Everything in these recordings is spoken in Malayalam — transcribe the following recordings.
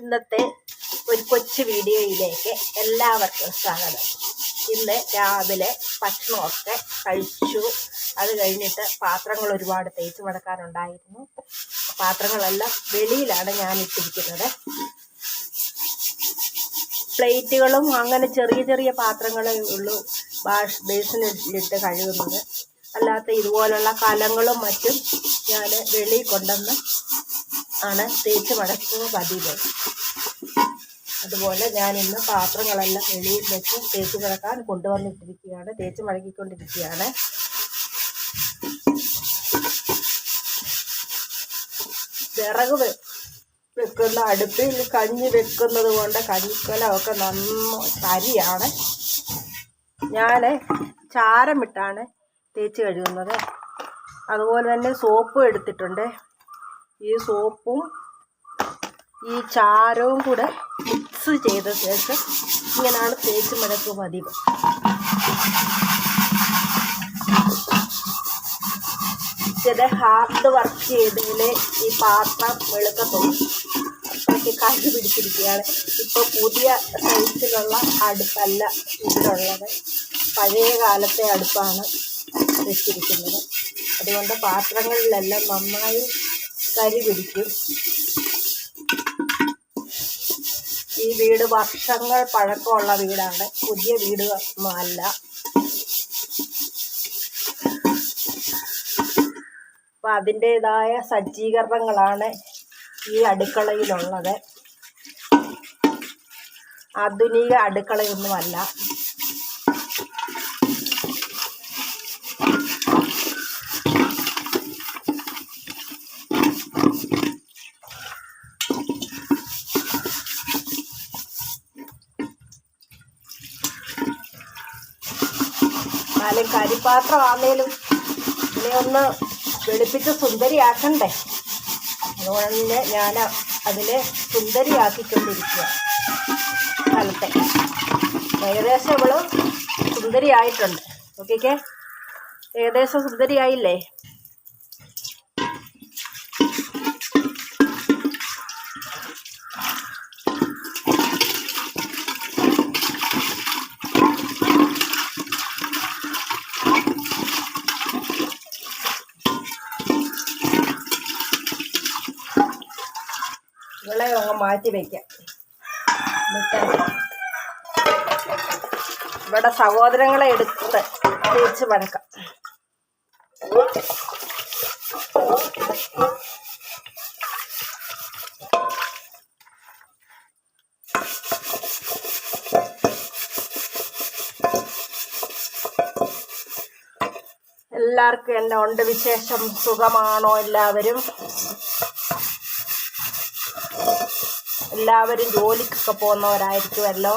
ഇന്നത്തെ ഒരു കൊച്ചു വീഡിയോയിലേക്ക് എല്ലാവർക്കും സ്വാഗതം. ഇന്ന് രാവിലെ ഭക്ഷണമൊക്കെ കഴിച്ചു. അത് കഴിഞ്ഞിട്ട് പാത്രങ്ങൾ ഒരുപാട് തേച്ച് മടക്കാനുണ്ടായിരുന്നു. പാത്രങ്ങളെല്ലാം വെളിയിലാണ് ഞാൻ ഇട്ടിരിക്കുന്നത്. പ്ലേറ്റുകളും അങ്ങനെ ചെറിയ ചെറിയ പാത്രങ്ങളേ ഉള്ളൂ വാഷ് ബേസിനിട്ട് കഴുകുന്നത്. അല്ലാത്ത ഇതുപോലുള്ള കലങ്ങളും മറ്റും ഞാൻ വെളിയിൽ കൊണ്ടുവന്ന് ആണ് തേച്ച് മടക്കുന്നത് പതിവ്. അതുപോലെ ഞാൻ ഇന്ന് പാത്രങ്ങളെല്ലാം വെളിയിൽ വെച്ച് തേച്ച് കിടക്കാൻ കൊണ്ടുവന്നിട്ടിരിക്കുകയാണ്. തേച്ച് മഴകിക്കൊണ്ടിരിക്കുകയാണ് വിറക് വെക്കുന്ന അടുപ്പിൽ കഞ്ഞി വെക്കുന്നത് കൊണ്ട് കഞ്ഞിക്കലമൊക്കെ നന്ന കരിയാണ് ഞാൻ ചാരമിട്ടാണ് തേച്ച് കഴുകുന്നത്. അതുപോലെ തന്നെ സോപ്പും എടുത്തിട്ടുണ്ട്. ഈ സോപ്പും ഈ ചാരവും കൂടെ മിക്സ് ചെയ്ത ശേഷം ഇങ്ങനെയാണ് തേച്ച് മടക്കുക പതിവ്. ചില ഹാർഡ് വർക്ക് ചെയ്തതിൽ ഈ പാത്രം വെളുക്കത്തുള്ളൂ. അത്രയ്ക്ക് കല്ല് പിടിച്ചിരിക്കുകയാണ്. ഇപ്പോൾ പുതിയ സൈസിലുള്ള അടുപ്പല്ല ഇതിലുള്ളത്. പഴയ കാലത്തെ അടുപ്പാണ് വെച്ചിരിക്കുന്നത്. അതുകൊണ്ട് പാത്രങ്ങളിലെല്ലാം നന്നായി കരി പിടിക്കും. ഈ വീട് വർഷങ്ങൾ പഴക്കമുള്ള വീടാണ്. പുതിയ വീട് അല്ല. അപ്പം അതിന്റേതായ സജ്ജീകരണങ്ങളാണ് ഈ അടുക്കളയിലുള്ളത്. ആധുനിക അടുക്കളയൊന്നുമല്ല. എന്നാലും കരിപ്പാത്രമാണേലും ഇതിനെ ഒന്ന് വെളുപ്പിച്ച് സുന്ദരിയാക്കണ്ടേ? അതുകൊണ്ട് ഞാൻ അതിനെ സുന്ദരിയാക്കിക്കൊണ്ടിരിക്കുക സ്ഥലത്തെ ഏകദേശം ഇവൾ സുന്ദരിയായിട്ടുണ്ട്. ഓക്കെ ഏകദേശം സുന്ദരിയായില്ലേ? അങ്ങ് മാറ്റി വയ്ക്കാം ഇവിടെ സഹോദരങ്ങളെ എടുത്ത് തേച്ച് വഴക്കാം. എല്ലാവർക്കും എന്നെ ഉണ്ട് വിശേഷം സുഖമാണോ എല്ലാവരും? എല്ലാവരും ജോലിക്കൊക്കെ പോകുന്നവരായിരിക്കുമല്ലോ.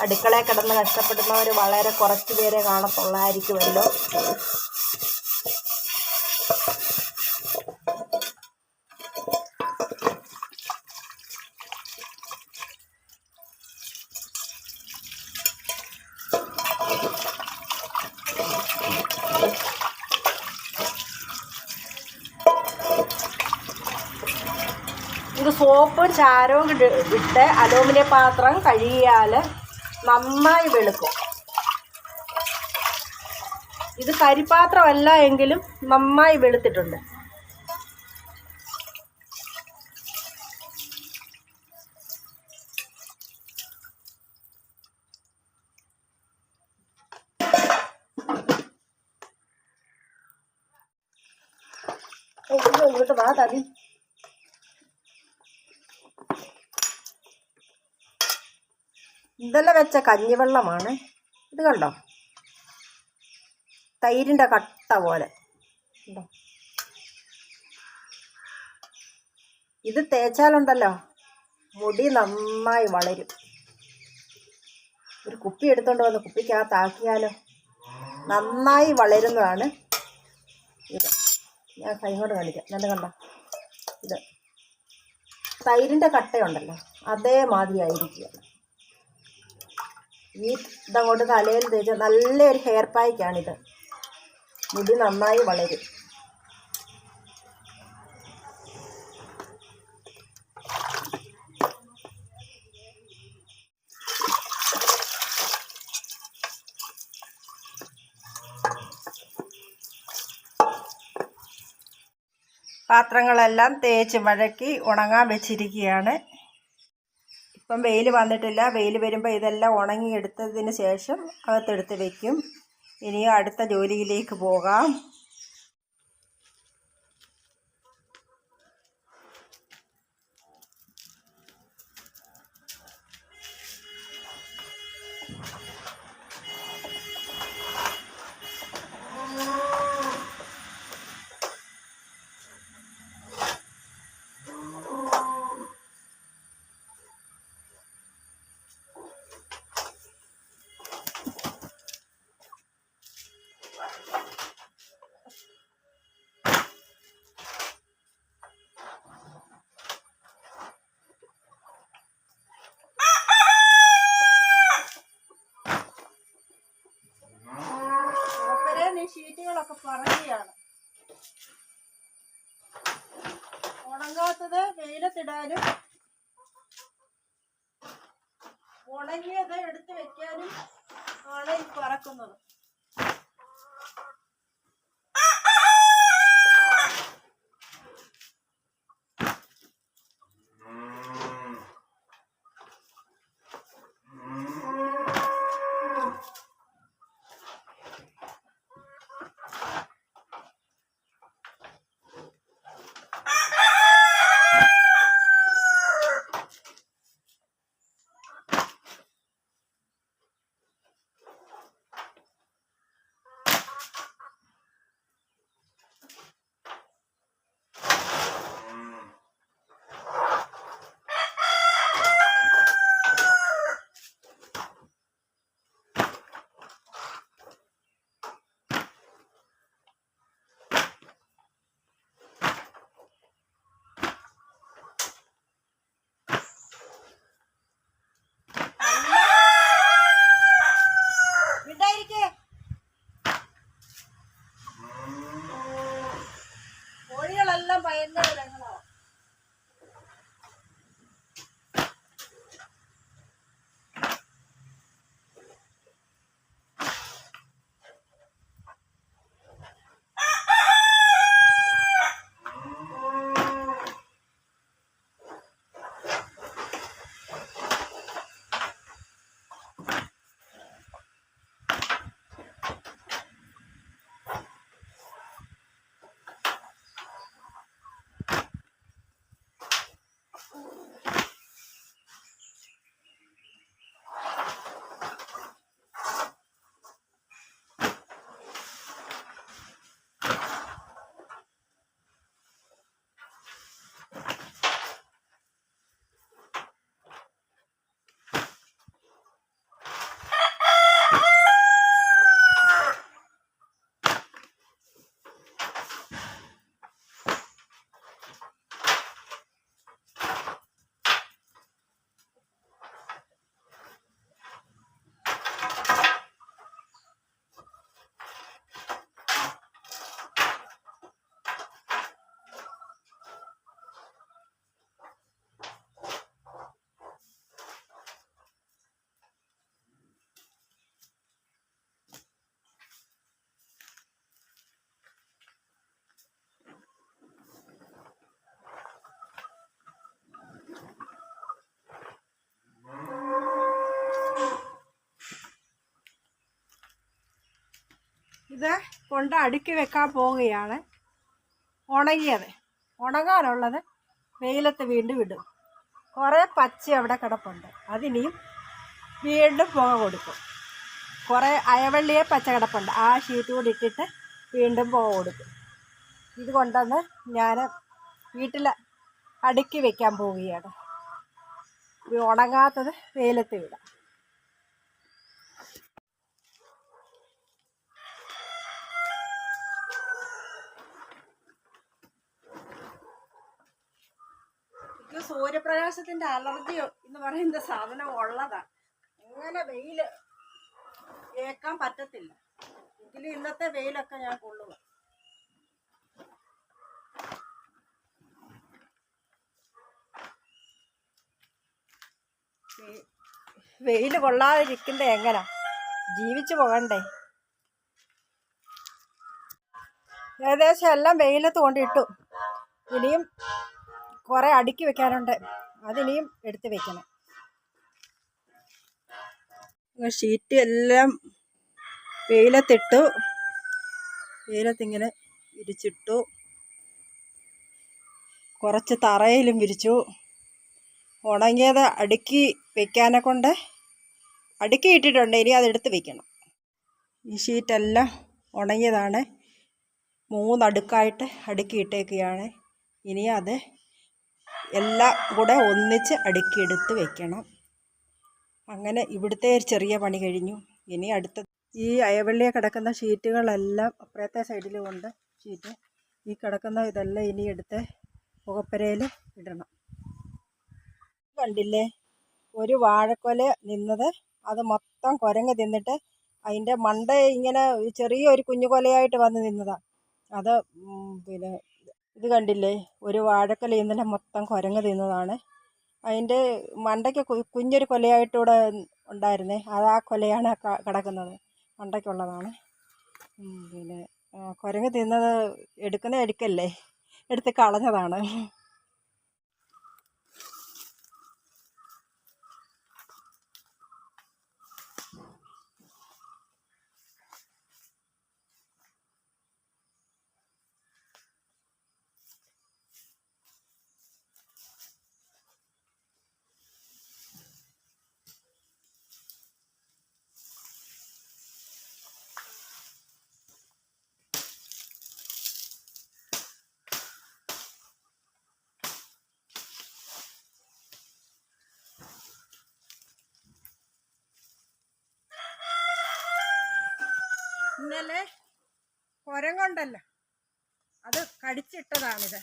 അടുക്കളയിൽ കിടന്ന് കഷ്ടപ്പെടുന്നവർ വളരെ കുറച്ച് പേരെ കാണത്തുള്ളായിരിക്കുമല്ലോ. ഇത് സോപ്പും ചാരവും ഇട്ട് അലൂമിനിയം പാത്രം കഴുകിയാൽ നന്നായി വെളുക്കും. ഇത് കരിപ്പാത്രമല്ല എങ്കിലും നന്നായി വെളുത്തിട്ടുണ്ട്. ഇങ്ങോട്ട് വാ തടി. ഇന്നലെ വെച്ച കഞ്ഞിവെള്ളമാണ്. ഇത് കണ്ടോ? തൈരിന്റെ കട്ട പോലെ. കണ്ടോ? ഇത് തേച്ചാലുണ്ടല്ലോ. മുടി നന്നായി വളരും. ഒരു കുപ്പി എടുത്തോണ്ട് വന്ന് കുപ്പിക്കകത്താക്കിയാലോ? നന്നായി വളരുന്നതാണ് ഇത്. ഞാൻ കൈകൊണ്ട് കാണിക്കാം. നല്ല കണ്ടോ. ഇത്. തൈരിന്റെ കട്ടയുണ്ടല്ലോ. അതേമാതിരി ആയിരിക്കുകയാണ്. ഈ ഇതങ്ങോട്ട് തലയിൽ തേച്ച നല്ലൊരു ഹെയർ പായ്ക്കാണിത് മുടി നന്നായി വളരും. പാത്രങ്ങളെല്ലാം തേച്ച് വഴക്കി ഉണങ്ങാൻ വെച്ചിരിക്കുകയാണ്. ഇപ്പം വെയിൽ വന്നിട്ടില്ല. വെയിൽ വരുമ്പോൾ ഇതെല്ലാം ഉണങ്ങിയെടുത്തതിന് ശേഷം അകത്തെടുത്ത് വയ്ക്കും ഇനി അടുത്ത ജോലിയിലേക്ക് പോകാം. ഉണങ്ങിയത് എടുത്ത് വെക്കാനും ആണ് ഈ പറക്കുന്നത്. കൊണ്ട് അടുക്കി വെക്കാൻ പോവുകയാണ്. ഉണങ്ങിയത്. ഉണങ്ങാനുള്ളത് വെയിലത്ത് വീണ്ടും ഇടും. കുറേ പച്ച അവിടെ കിടപ്പുണ്ട്. അതിനിയും വീണ്ടും പുക കൊടുക്കും. കുറേ അയവള്ളിയെ പച്ച കിടപ്പുണ്ട്. ആ ഷീറ്റ് കൂടി ഇട്ടിട്ട് വീണ്ടും പുക കൊടുക്കും. ഇത് കൊണ്ടുവന്ന് ഞാൻ വീട്ടിൽ അടുക്കി വെക്കാൻ പോവുകയാണ്. ഉണങ്ങാത്തത് വെയിലത്ത് വിടാം എനിക്ക് സൂര്യപ്രകാശത്തിന്റെ അലർജി എന്ന് പറയുന്ന സാധനം ഉള്ളതാണ് അങ്ങനെ വെയിൽ ഏക്കാൻ പറ്റത്തില്ല. എങ്കിലും ഇന്നത്തെ വെയിലൊക്കെ ഞാൻ കൊള്ളുക വെയിൽ കൊള്ളാതിരിക്കണ്ടേ എങ്ങനാ? ജീവിച്ചു പോകണ്ടേ? ഏകദേശം എല്ലാം വെയിലത്ത് കൊണ്ടിട്ടു. ഇനിയും കുറേ അടുക്കി വെക്കാനുണ്ട്. അതിനിയും എടുത്ത് വെക്കണം. ഷീറ്റ് എല്ലാം വെയിലത്തിട്ടു. വെയിലത്തിങ്ങനെ വിരിച്ചിട്ടു. കുറച്ച് തറയിലും വിരിച്ചു. ഉണങ്ങിയത് അടുക്കി വെക്കാനെ കൊണ്ട് അടുക്കി ഇട്ടിട്ടുണ്ട്. ഇനി അതെടുത്ത് വെക്കണം. ഈ ഷീറ്റെല്ലാം ഉണങ്ങിയതാണ്. മൂന്നടുക്കായിട്ട് അടുക്കി ഇട്ടേക്കുകയാണ്. ഇനി അത് എല്ലാം കൂടെ ഒന്നിച്ച് അടുക്കിയെടുത്ത് വെക്കണം. അങ്ങനെ ഇവിടുത്തെ ഒരു ചെറിയ പണി കഴിഞ്ഞു. ഇനി അടുത്ത ഈ അയവള്ളിയെ കിടക്കുന്ന ഷീറ്റുകളെല്ലാം അപ്പുറത്തെ സൈഡിൽ കൊണ്ട് ഷീറ്റ്. ഈ കിടക്കുന്ന ഇതെല്ലാം ഇനി എടുത്ത് പുകപ്പരയിൽ ഇടണം. കണ്ടില്ലേ? ഒരു വാഴക്കൊല നിന്നത് അത് മൊത്തം കുരങ്ങ് തിന്നിട്ട് അതിന്റെ മണ്ട ഇങ്ങനെ ചെറിയൊരു കുഞ്ഞു കൊലയായിട്ട് വന്ന് നിന്നതാണ് അത് പിന്നെ ഇത് കണ്ടില്ലേ? ഒരു വാഴക്കൊല ഇന്നലെ മൊത്തം കുരങ്ങ് തിന്നതാണ് അതിന്റെ മണ്ടയ്ക്ക് കുഞ്ഞൊരു കൊലയായിട്ട് ഉണ്ടായിരുന്നേ. അത് ആ കൊലയാണ് കിടക്കുന്നത്. മണ്ടയ്ക്കുള്ളതാണ്. പിന്നെ കുരങ്ങ് തിന്നത് എടുക്കുന്ന എടുക്കല്ലേ എടുത്ത് കളഞ്ഞതാണ്. ഇന്നലെ കൊണ്ടല്ല. അത് കടിച്ചിട്ടതാണിത്.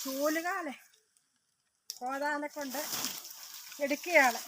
ചൂലുകാലെ കോതാനെ കൊണ്ട് എടുക്കുകയാണ്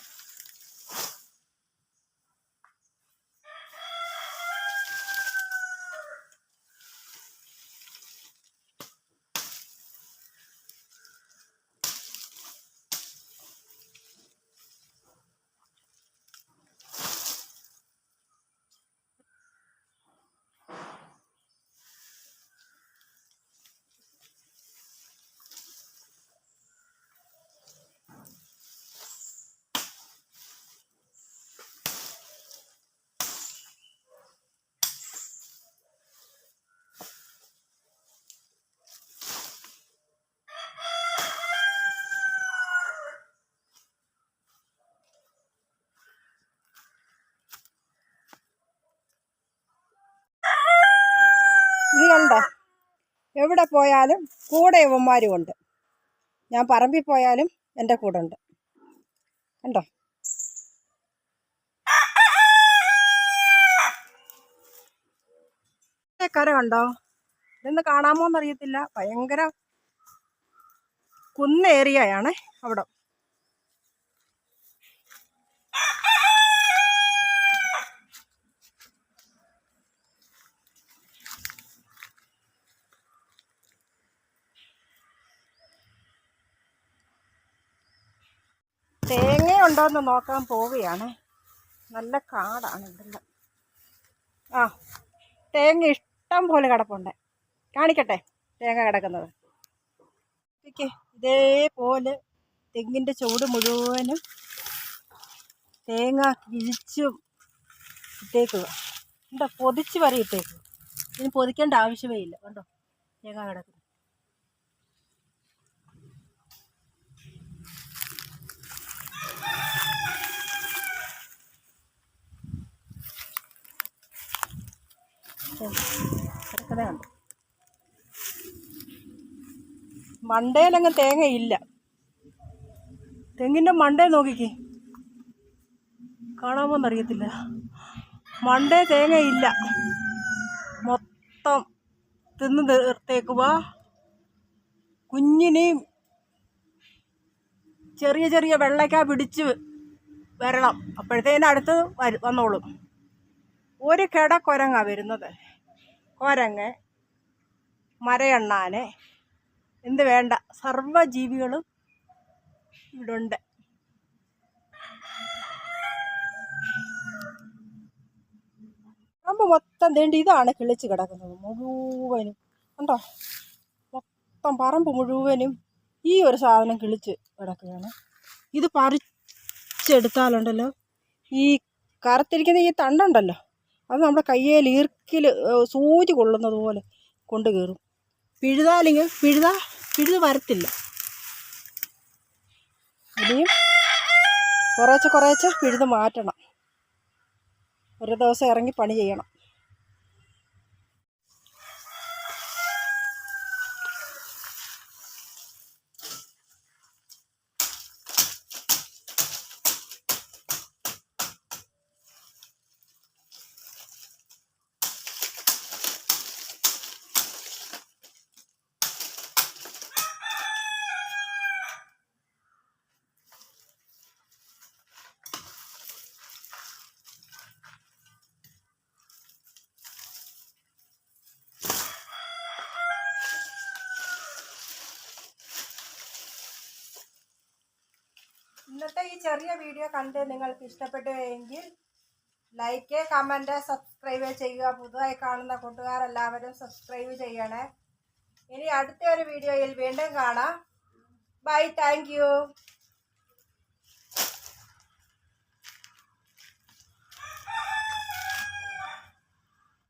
ഇത് കണ്ടോ എവിടെ പോയാലും കൂടെ ഇവന്മാരും ഉണ്ട്. ഞാൻ പറമ്പിൽ പോയാലും എന്റെ കൂടെ ഉണ്ട്. കണ്ടോ? കര ഇതൊന്ന് കാണാമോ എന്നറിയത്തില്ല. ഭയങ്കര കുന്നേറിയയാണ് അവിടെ. തേങ്ങയുണ്ടോ എന്ന് നോക്കാൻ പോവുകയാണ്. നല്ല കാടാണ് ഇവിടെ ആ തേങ്ങ ഇഷ്ടം പോലെ കിടപ്പുണ്ട്. കാണിക്കട്ടെ തേങ്ങ കിടക്കുന്നത്. ഇതേപോലെ തെങ്ങിന്റെ ചുവട് മുഴുവനും തേങ്ങ കിഴിച്ചും ഇട്ടേക്കുക. എന്താ പൊതിച്ച് വരെ ഇട്ടേക്കുക. ഇനി പൊതിക്കേണ്ട ആവശ്യമേ ഇല്ല. കണ്ടോ? തേങ്ങ കിടക്കുന്നു. കിടക്കണേ തേങ്ങ മണ്ടയിലങ്ങ് തേങ്ങയില്ല. തെങ്ങിന്റെ മണ്ടേ നോക്കിക്ക്. കാണാമോന്നറിയത്തില്ല. മണ്ടേ തേങ്ങയില്ല. മൊത്തം തിന്ന് തീർത്തേക്കുക കുഞ്ഞിനെയും ചെറിയ ചെറിയ വെള്ളയ്ക്ക പിടിച്ച് വരണം. അപ്പോഴത്തേനടുത്ത് വരും വന്നോളും. ഒരു കിട കുരങ്ങാണ് വരുന്നത്. കുരങ്ങ് മരയണ്ണാന് എന്ത് വേണ്ട സർവജീവികളും ഇവിടെ ഉണ്ട് പറമ്പ് മൊത്തം തേണ്ടി ഇതാണ് കിളിച്ച് കിടക്കുന്നത് മുഴുവനും. കണ്ടോ? മൊത്തം പറമ്പ് മുഴുവനും ഈ ഒരു സാധനം കിളിച്ച് കിടക്കുകയാണ്. ഇത് പറിച്ചെടുത്താലുണ്ടല്ലോ. ഈ കറുത്തിരിക്കുന്ന ഈ തണ്ടുണ്ടല്ലോ. അത് നമ്മുടെ കയ്യിൽ ഈർക്കിൽ സൂചി കൊള്ളുന്നത് പോലെ കൊണ്ട് കയറും പിഴുതാലിങ്ങ് പിഴുത പിഴുത് വരത്തില്ല. ഇനിയും കുറേശ്ശെ കുറേശ്ശെ പിഴുത് മാറ്റണം. ഒരു ദിവസം ഇറങ്ങി പണി ചെയ്യണം. ഇന്നത്തെ ഈ ചെറിയ വീഡിയോ കണ്ട് നിങ്ങൾക്ക് ഇഷ്ടപ്പെട്ടു എങ്കിൽ ലൈക്ക് കമന്റ് സബ്സ്ക്രൈബ് ചെയ്യുക. പുതുതായി കാണുന്ന കൂട്ടുകാരെല്ലാവരും സബ്സ്ക്രൈബ് ചെയ്യണേ. ഇനി അടുത്ത ഒരു വീഡിയോയിൽ വീണ്ടും കാണാം. Bye thank